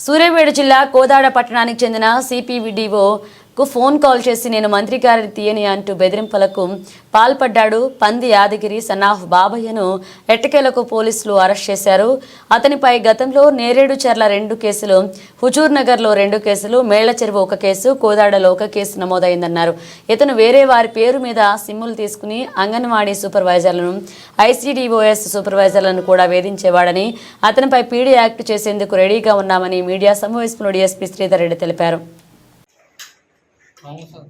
సూర్యాపేట జిల్లా కోదాడ పట్టణానికి చెందిన సిపివిడిఓ కు ఫోన్ కాల్ చేసి నేను మంత్రి గారిని తీయని అంటూ బెదిరింపులకు పాల్పడ్డాడు పంది యాదగిరి సన్నాఫ్ బాబయ్యను ఎట్టకేలకు పోలీసులు అరెస్ట్ చేశారు. అతనిపై గతంలో నేరేడుచెర్ల రెండు కేసులు హుజూర్ నగర్లో రెండు కేసులు మేళ్ళచెరువు ఒక కేసు కోదాడలో ఒక కేసు నమోదైందన్నారు. ఇతను వేరే వారి పేరు మీద సిమ్ములు తీసుకుని అంగన్వాడీ సూపర్వైజర్లను ఐసీడీఓఎస్ సూపర్వైజర్లను కూడా వేధించేవాడని అతనిపై పీడీ యాక్ట్ చేసేందుకు రెడీగా ఉన్నామని మీడియా సమావేశంలో డీఎస్పీ శ్రీధర్ రెడ్డి తెలిపారు. అవును సార్.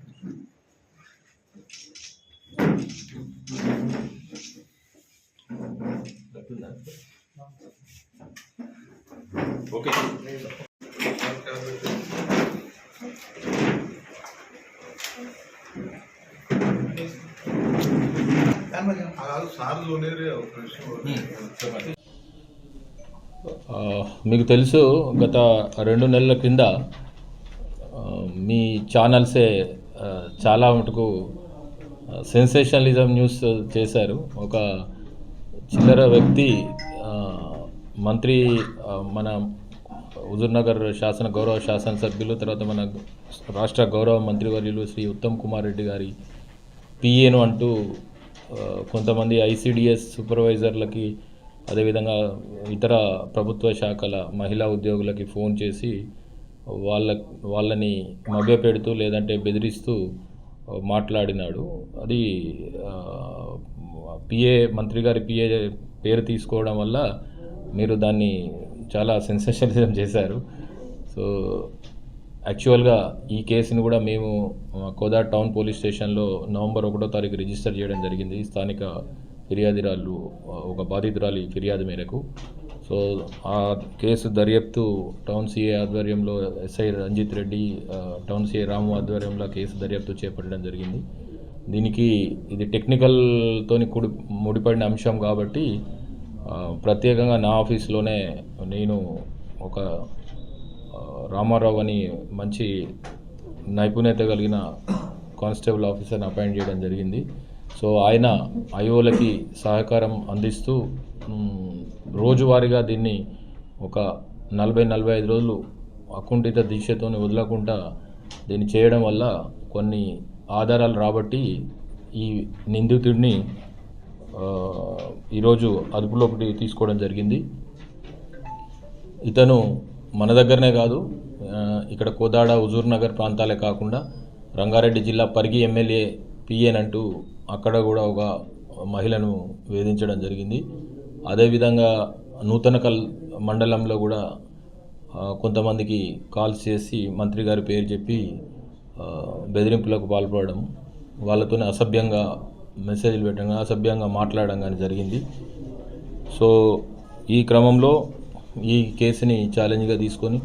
ఓకే. మీకు తెలుసు గత రెండు నెలల క్రింద మీ ఛానల్సే చాలా మటుకు సెన్సేషనలిజం న్యూస్ చేశారు. ఒక చిల్లర వ్యక్తి మంత్రి మన హుజూర్నగర్ శాసన గౌరవ శాసనసభ్యులు తర్వాత మన రాష్ట్ర గౌరవ మంత్రివర్యులు శ్రీ ఉత్తమ్ కుమార్ రెడ్డి గారి పిఏను అంటూ కొంతమంది ఐసిడిఎస్ సూపర్వైజర్లకి అదేవిధంగా ఇతర ప్రభుత్వ శాఖల మహిళా ఉద్యోగులకి ఫోన్ చేసి వాళ్ళ వాళ్ళని మభ్యపెడుతూ లేదంటే బెదిరిస్తూ మాట్లాడినాడు. అది పిఏ మంత్రి గారి పిఏ పేరు తీసుకోవడం వల్ల మీరు దాన్ని చాలా సెన్సేషనలిజం చేశారు. సో యాక్చువల్గా ఈ కేసుని కూడా మేము కోదా టౌన్ పోలీస్ స్టేషన్లో నవంబర్ ఒకటో తారీఖు రిజిస్టర్ చేయడం జరిగింది. స్థానిక ఫిర్యాదురాలు ఒక బాధితురాలి ఫిర్యాదు మేరకు. సో ఆ కేసు దర్యాప్తు టౌన్ సిఏ ఆధ్వర్యంలో SI Ranjith Reddy town CA Ramu ఆధ్వర్యంలో కేసు దర్యాప్తు చేపట్టడం జరిగింది. దీనికి ఇది టెక్నికల్తోని కుడి ముడిపడిన అంశం కాబట్టి ప్రత్యేకంగా నా ఆఫీస్లోనే నేను ఒక రామారావు అని మంచి నైపుణ్యత కలిగిన కానిస్టేబుల్ ఆఫీసర్ని అపాయింట్ చేయడం జరిగింది. సో ఆయన ఐఓలకి సహకారం అందిస్తూ రోజువారీగా దీన్ని ఒక నలభై నలభై ఐదు రోజులు అకుంఠిత దీక్షతో వదలకుండా దీన్ని చేయడం వల్ల కొన్ని ఆధారాలు రాబట్టి ఈ నిందితుడిని ఈరోజు అదుపులోకి తీసుకోవడం జరిగింది. ఇతను మన దగ్గరనే కాదు ఇక్కడ కోదాడ హుజూర్ నగర్ ప్రాంతాలే కాకుండా రంగారెడ్డి జిల్లా పరిగి ఎమ్మెల్యే పిఎన్ అంటూ అక్కడ కూడా ఒక మహిళను వేధించడం జరిగింది. అదేవిధంగా నూతనకల్ మండలంలో కూడా కొంతమందికి కాల్స్ చేసి మంత్రి గారి పేరు చెప్పి బెదిరింపులకు పాల్పడడం వాళ్ళతోనే అసభ్యంగా మెసేజ్లు పెట్టడం అసభ్యంగా మాట్లాడడం కానీ జరిగింది. సో ఈ క్రమంలో ఈ కేసుని ఛాలెంజ్గా తీసుకొని